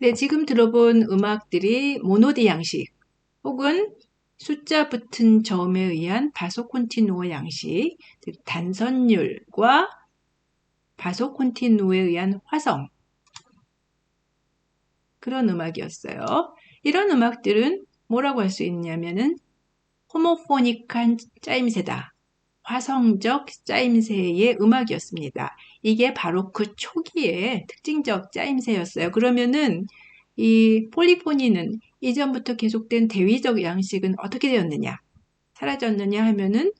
네, 지금 들어본 음악들이 모노디 양식 혹은 숫자 붙은 저음에 의한 바소 콘티누어 양식, 즉 단선율과 바소 콘티누어에 의한 화성 그런 음악이었어요. 이런 음악들은 뭐라고 할 수 있냐면은 호모포닉한 짜임새다. 화성적 짜임새의 음악이었습니다. 이게 바로 그 초기의 특징적 짜임새였어요. 그러면은 이 폴리포니는 이전부터 계속된 대위적 양식은 어떻게 되었느냐? 사라졌느냐 하면은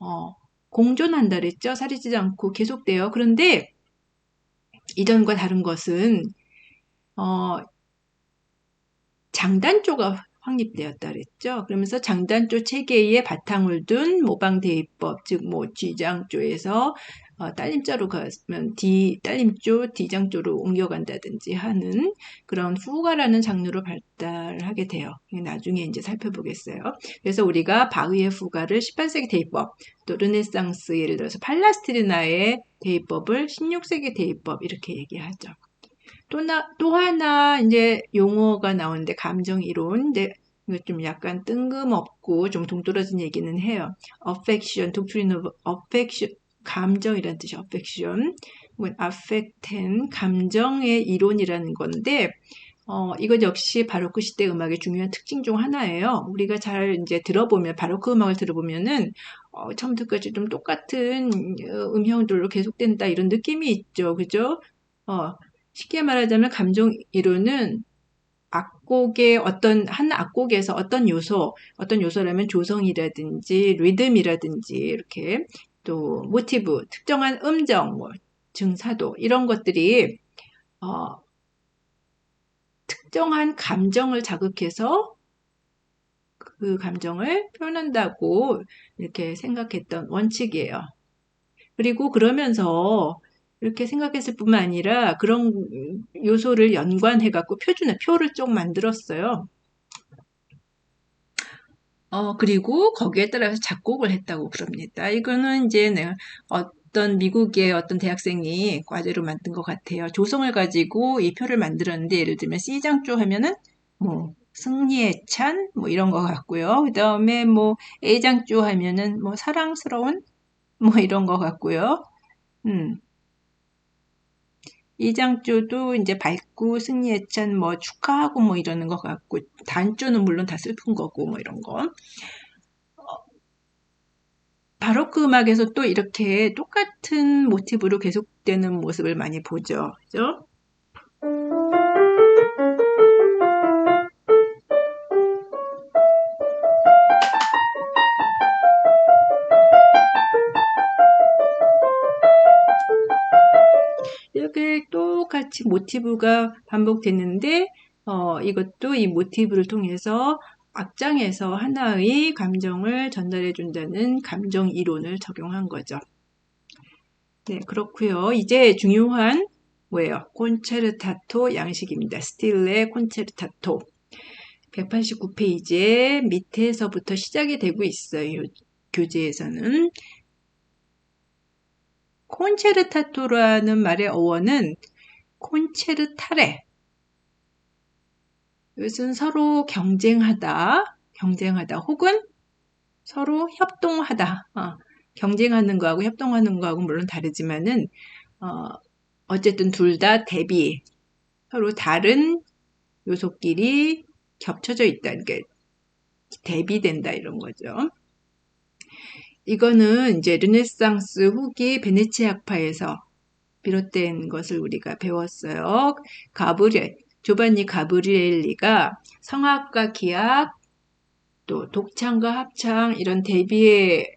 어, 공존한다 그랬죠. 사라지지 않고 계속돼요. 그런데 이전과 다른 것은 어, 장단조가 확립되었다 그랬죠. 그러면서 장단조 체계의 바탕을 둔 모방 대입법, 즉뭐 G장조에서 어, 딸림자로 가면 D 딸림조 D장조로 옮겨간다든지 하는 그런 후가라는 장르로 발달하게 돼요. 나중에 이제 살펴보겠어요. 그래서 우리가 바흐의 후가를 18세기 대입법, 또 르네상스 예를 들어서 팔라스트리나의 대입법을 16세기 대입법 이렇게 얘기하죠. 또, 나, 또 하나 이제 용어가 나오는데 감정 이론. 근데 좀 약간 뜬금없고 좀 동떨어진 얘기는 해요. affection, doctrine of affection, 감정이라는 뜻이 affection, 뭐 affecten, 감정의 이론이라는 건데 어, 이것 역시 바로크 시대 음악의 중요한 특징 중 하나예요. 우리가 잘 이제 들어보면 바로크 음악을 들어보면은 어, 처음부터까지 좀 똑같은 어, 음형들로 계속된다 이런 느낌이 있죠, 그죠? 어, 쉽게 말하자면 감정 이론은 악곡의 어떤 한 악곡에서 어떤 요소, 어떤 요소라면 조성이라든지 리듬이라든지 이렇게 또 모티브, 특정한 음정, 뭐 증사도 이런 것들이 어, 특정한 감정을 자극해서 그 감정을 표현한다고 이렇게 생각했던 원칙이에요. 그리고 그러면서 이렇게 생각했을 뿐만 아니라 그런 요소를 연관해 갖고 표준의 표를 좀 만들었어요. 어, 그리고 거기에 따라서 작곡을 했다고 그럽니다. 이거는 이제 내가 어떤 미국의 어떤 대학생이 과제로 만든 것 같아요. 조성을 가지고 이 표를 만들었는데 예를 들면 C장조 하면은 뭐 승리의 찬뭐 이런 것 같고요. 그 다음에 뭐 A장조 하면은 뭐 사랑스러운 뭐 이런 것 같고요. 음. 이장조도 이제 밝고 승리했찬 뭐 축하하고 뭐 이러는 것 같고 단조는 물론 다 슬픈 거고 뭐 이런 거. 어, 바로크 음악에서 또 이렇게 똑같은 모티브로 계속되는 모습을 많이 보죠. 그죠? 똑같이 모티브가 반복되는데 어, 이것도 이 모티브를 통해서 악장에서 하나의 감정을 전달해 준다는 감정 이론을 적용한 거죠. 네, 그렇고요. 이제 중요한 뭐예요? 콘체르타토 양식입니다. 스틸의 콘체르타토. 189페이지에 밑에서부터 시작이 되고 있어요. 교재에서는. 콘체르타토라는 말의 어원은 콘체르타레. 이것은 서로 경쟁하다, 경쟁하다, 혹은 서로 협동하다. 어, 경쟁하는 거하고 협동하는 거하고 물론 다르지만은 어, 어쨌든 둘 다 대비, 서로 다른 요소끼리 겹쳐져 있다. 그러니까 대비된다 이런 거죠. 이거는 이제 르네상스 후기 베네치아 학파에서 비롯된 것을 우리가 배웠어요. 가브리엘, 조반니 가브리엘리가 성악과 기악, 또 독창과 합창 이런 대비의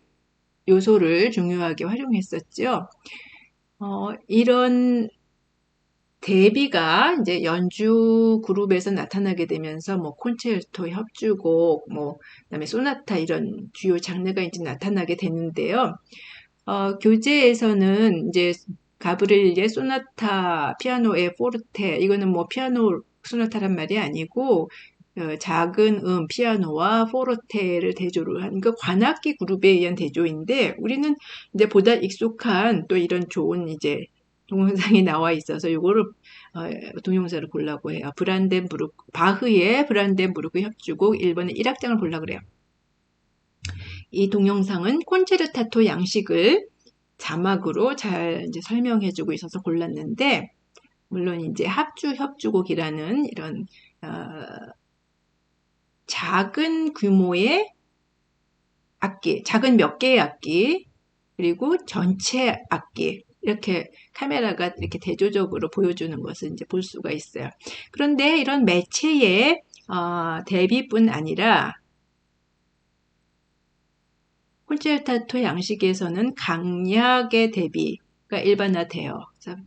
요소를 중요하게 활용했었죠. 어, 이런 대비가 이제 연주 그룹에서 나타나게 되면서 뭐 콘체르토 협주곡, 뭐 그다음에 소나타 이런 주요 장르가 이제 나타나게 되는데요. 어, 교재에서는 이제 가브리엘의 소나타 피아노의 포르테 이거는 뭐 피아노 소나타란 말이 아니고 어, 작은 음 피아노와 포르테를 대조를 한그 관악기 그룹에 의한 대조인데 우리는 이제 보다 익숙한 또 이런 좋은 이제 동영상이 나와 있어서 요거를 어, 동영상을 보려고 해요. 브란덴부르크 바흐의 브란덴부르크 협주곡 1번의 1악장을 보려고 그래요. 이 동영상은 콘체르타토 양식을 자막으로 잘 이제 설명해주고 있어서 골랐는데 물론 이제 합주 협주곡이라는 이런 어, 작은 규모의 악기, 작은 몇 개의 악기, 그리고 전체 악기 이렇게 카메라가 이렇게 대조적으로 보여주는 것을 이제 볼 수가 있어요. 그런데 이런 매체의 어, 대비뿐 아니라 콘체르타토 양식에서는 강약의 대비가 일반화돼요.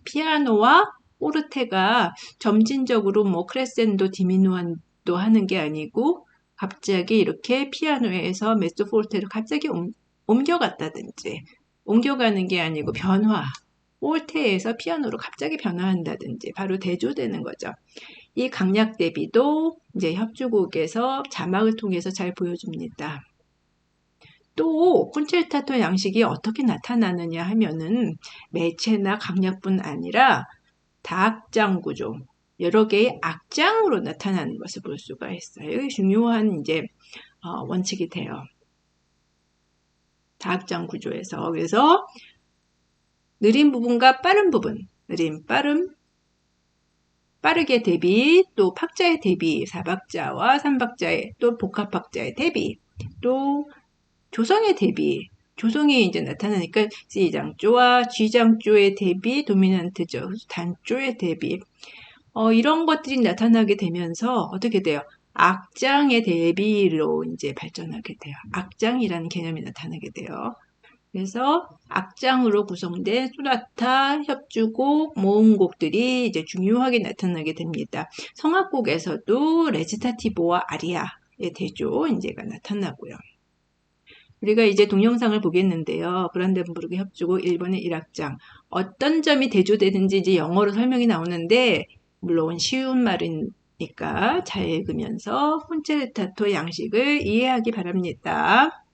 피아노와 오르테가 점진적으로 뭐 크레센도 디미누안도 하는 게 아니고 갑자기 이렇게 피아노에서 메소포르테를 갑자기 옮겨갔다든지 옮겨가는 게 아니고 변화 올테에서 피아노로 갑자기 변화한다든지 바로 대조되는 거죠. 이 강약 대비도 이제 협주곡에서 자막을 통해서 잘 보여줍니다. 또 콘체르타토 양식이 어떻게 나타나느냐 하면은 매체나 강약뿐 아니라 다악장 구조 여러 개의 악장으로 나타나는 것을 볼 수가 있어요. 이게 중요한 이제 어, 원칙이 돼요. 다악장 구조에서 그래서 느린 부분과 빠른 부분, 느림, 빠름, 빠르게 대비, 또 박자의 대비, 사박자와 삼박자의 또 복합박자의 대비, 또 조성의 대비, 조성이 이제 나타나니까 C장조와 G장조의 대비, 도미넌트죠. 단조의 대비. 어, 이런 것들이 나타나게 되면서 어떻게 돼요? 악장의 대비로 이제 발전하게 돼요. 악장이라는 개념이 나타나게 돼요. 그래서 악장으로 구성된 소나타, 협주곡, 모음곡들이 이제 중요하게 나타나게 됩니다. 성악곡에서도 레지타티보와 아리아의 대조 인제가 나타나고요. 우리가 이제 동영상을 보겠는데요. 브란덴부르크 협주곡 1번의 1악장. 어떤 점이 대조되는지 이제 영어로 설명이 나오는데 물론 쉬운 말이니까 잘 읽으면서 콘체르타토 양식을 이해하기 바랍니다.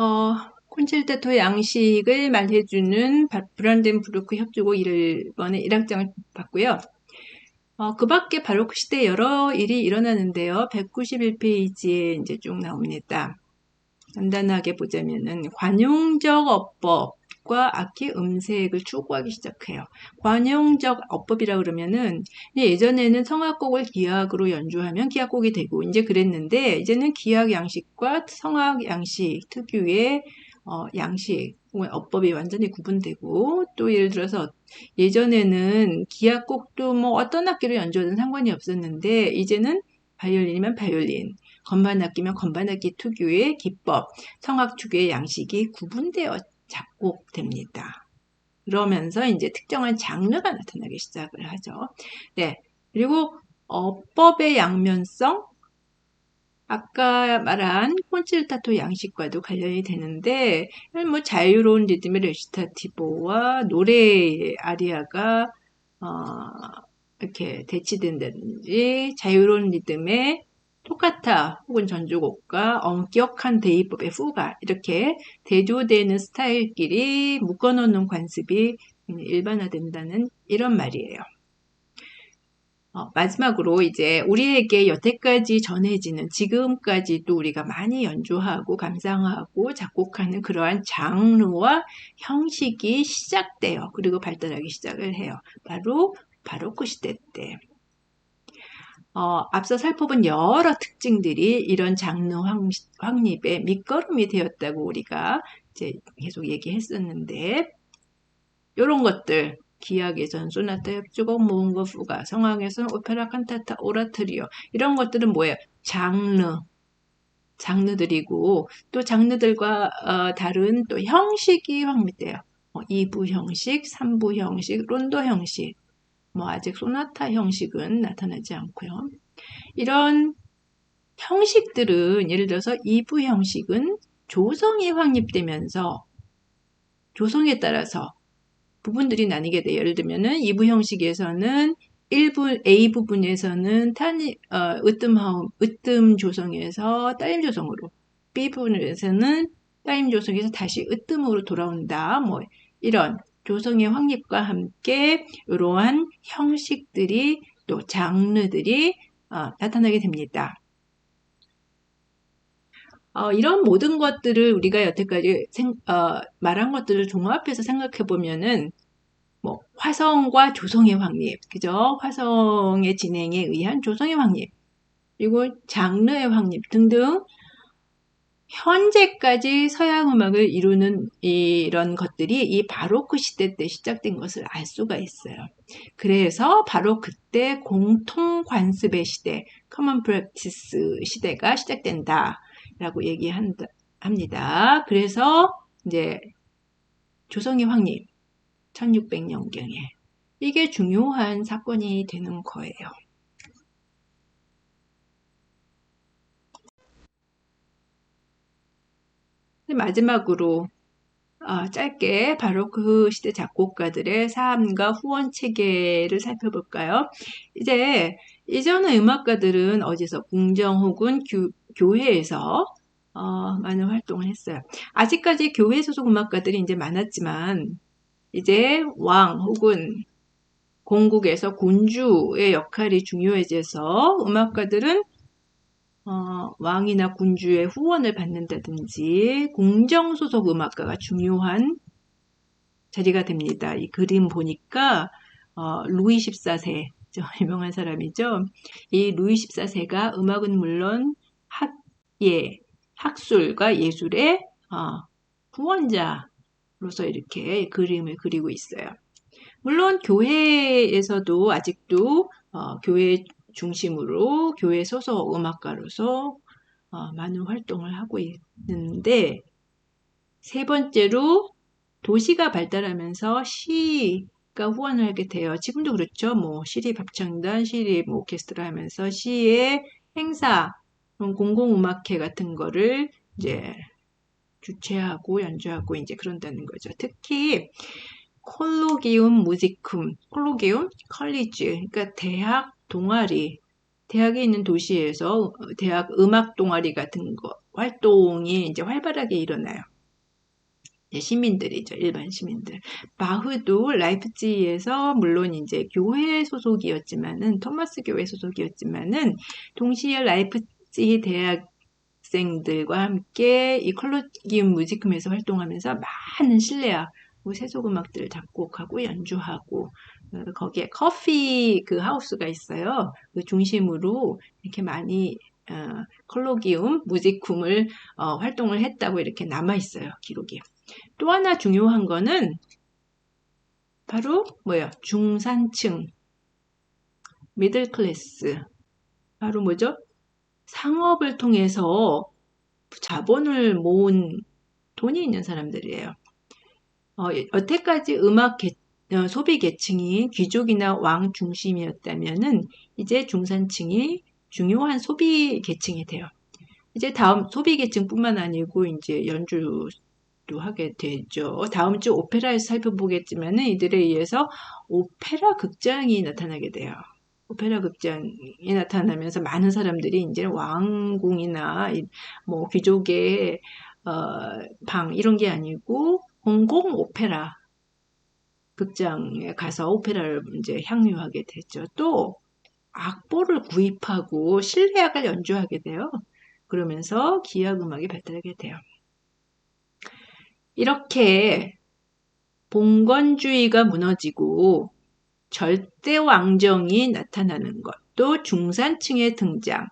어, 콘체르타토 양식을 말해주는 브란덴부르크 협주곡 1번의 1악장을 봤고요. 어, 그 밖에 바로크 시대 여러 일이 일어나는데요. 191페이지에 이제 쭉 나옵니다. 간단하게 보자면은 관용적 어법 과 악기 음색을 추구하기 시작해요. 관용적 어법이라 그러면은 예전에는 성악곡을 기악으로 연주하면 기악곡이 되고 이제 그랬는데 이제는 기악 양식과 성악 양식 특유의 어, 양식 어법이 완전히 구분되고 또 예를 들어서 예전에는 기악곡도 뭐 어떤 악기로 연주하든 상관이 없었는데 이제는 바이올린이면 바이올린, 건반 악기면 건반 악기 특유의 기법, 성악 축의 양식이 구분되어 작곡됩니다. 그러면서 이제 특정한 장르가 나타나기 시작을 하죠. 네. 그리고 어법의 양면성, 아까 말한 콘체르타토 양식과도 관련이 되는데 뭐 자유로운 리듬의 레시타티보와 노래의 아리아가 어, 이렇게 대치된다든지 자유로운 리듬의 토카타 혹은 전주곡과 엄격한 대입법의 후가 이렇게 대조되는 스타일끼리 묶어놓는 관습이 일반화된다는 이런 말이에요. 어, 마지막으로 이제 우리에게 여태까지 전해지는 지금까지도 우리가 많이 연주하고 감상하고 작곡하는 그러한 장르와 형식이 시작돼요. 그리고 발달하기 시작을 해요. 바로 바로크 시대 때. 어, 앞서 살펴본 여러 특징들이 이런 장르 확립의 밑거름이 되었다고 우리가 이제 계속 얘기했었는데 이런 것들 기악에선 소나타 협주곡 모음과 후가 성악에서는 오페라 칸타타 오라트리오 이런 것들은 뭐예요? 장르 장르들이고 또 장르들과 어, 다른 또 형식이 확립돼요. 어, 2부 형식, 3부 형식, 론도 형식 뭐 아직 소나타 형식은 나타나지 않고요. 이런 형식들은 예를 들어서 2부 형식은 조성이 확립되면서 조성에 따라서 부분들이 나뉘게 돼요. 예를 들면은 2부 형식에서는 1부 A 부분에서는 탄 어, 으뜸 하음 으뜸 조성에서 따임 조성으로 B 부분에서는 따임 조성에서 다시 으뜸으로 돌아온다. 뭐 이런 조성의 확립과 함께 이러한 형식들이 또 장르들이 어, 나타나게 됩니다. 어, 이런 모든 것들을 우리가 여태까지 생, 어, 말한 것들을 종합해서 생각해 보면은 뭐 화성과 조성의 확립, 그죠? 화성의 진행에 의한 조성의 확립, 그리고 장르의 확립 등등 현재까지 서양 음악을 이루는 이런 것들이 이 바로크 시대 때 시작된 것을 알 수가 있어요. 그래서 바로 그때 공통 관습의 시대, 커먼 프랙티스 시대가 시작된다. 라고 얘기합니다. 그래서 이제 조성의 확립 1600년경에 이게 중요한 사건이 되는 거예요. 마지막으로 어, 짧게 바로 그 시대 작곡가들의 삶과 후원 체계를 살펴볼까요? 이제 이전의 음악가들은 어디서 궁정 혹은 교, 교회에서 어, 많은 활동을 했어요. 아직까지 교회 소속 음악가들이 이제 많았지만 이제 왕 혹은 공국에서 군주의 역할이 중요해져서 음악가들은 어, 왕이나 군주의 후원을 받는다든지 공정 소속 음악가가 중요한 자리가 됩니다. 이 그림 보니까 어, 루이 14세 유명한 사람이죠. 이 루이 14세가 음악은 물론 학 예, 학술과 예술의 어, 후원자로서 이렇게 그림을 그리고 있어요. 물론 교회에서도 아직도 어, 교회 중심으로 교회 소속 음악가로서 어, 많은 활동을 하고 있는데 세 번째로 도시가 발달하면서 시가 후원을 하게 돼요. 지금도 그렇죠. 뭐 시립 합창단, 시립 뭐 오케스트라 하면서 시의 행사, 공공음악회 같은 거를 이제 주최하고 연주하고 이제 그런다는 거죠. 특히 콜로기움 무지쿰, 콜로기움 컬리지, 그러니까 대학 동아리, 대학에 있는 도시에서 대학 음악 동아리 같은 거, 활동이 이제 활발하게 일어나요. 시민들이죠. 일반 시민들. 바흐도 라이프치히에서 물론 이제 교회 소속이었지만은 토마스 교회 소속이었지만은 동시에 라이프치히 대학생들과 함께 이 컬러기움 무지금에서 활동하면서 많은 실내악 뭐 세속 음악들을 작곡하고 연주하고 어, 거기에 커피 그 하우스가 있어요. 그 중심으로 이렇게 많이 어, 컬로기움, 무지쿰을 어, 활동을 했다고 이렇게 남아 있어요. 기록이. 또 하나 중요한 거는 바로 뭐예요? 중산층, 미들 클래스. 바로 뭐죠? 상업을 통해서 자본을 모은 돈이 있는 사람들이에요. 어, 여태까지 음악 계, 어, 소비 계층이 귀족이나 왕 중심이었다면은 이제 중산층이 중요한 소비 계층이 돼요. 이제 다음 소비 계층뿐만 아니고 이제 연주 하게 되죠. 다음 주 오페라에서 살펴보겠지만 이들에 의해서 오페라 극장이 나타나게 돼요. 오페라 극장이 나타나면서 많은 사람들이 이제 왕궁이나 뭐 귀족의 어, 방 이런 게 아니고 공공 오페라 극장에 가서 오페라를 이제 향유하게 되죠. 또 악보를 구입하고 실내악을 연주하게 돼요. 그러면서 기악 음악이 발달하게 돼요. 이렇게 봉건주의가 무너지고 절대 왕정이 나타나는 것도 중산층의 등장.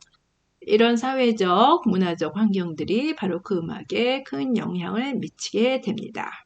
이런 사회적, 문화적 환경들이 바로 그 음악에 큰 영향을 미치게 됩니다.